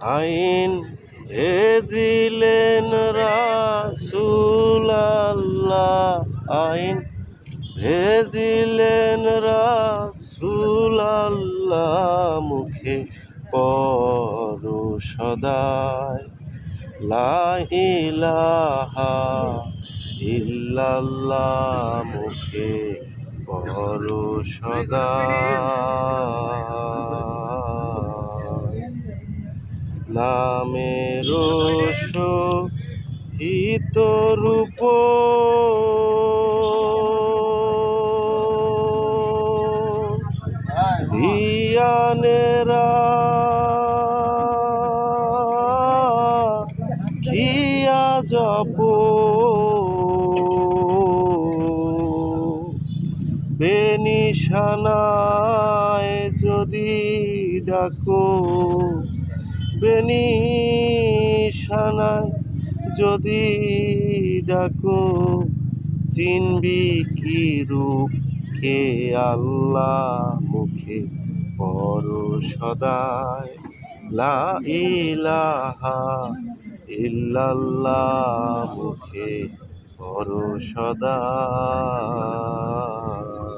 আইন ভেজিলেন রাসুল আল্লাহ আইন ভেজিলেন রাসুল আল্লাহ মুখে পর সদায়। লা ইলাহা ইল্লাল্লাহ, মুখে পর সদায়। নামের হিত রূপ। ধিয়ানেরা খিয়া জপ। বেনিশানায় যদি ডাকো যদি ডাকো, চিনবি কি রূপ কে আল্লাহ মুখে পর সদায়। লা ইলাহা ইল্লাল্লাহ মুখে পর সদায়।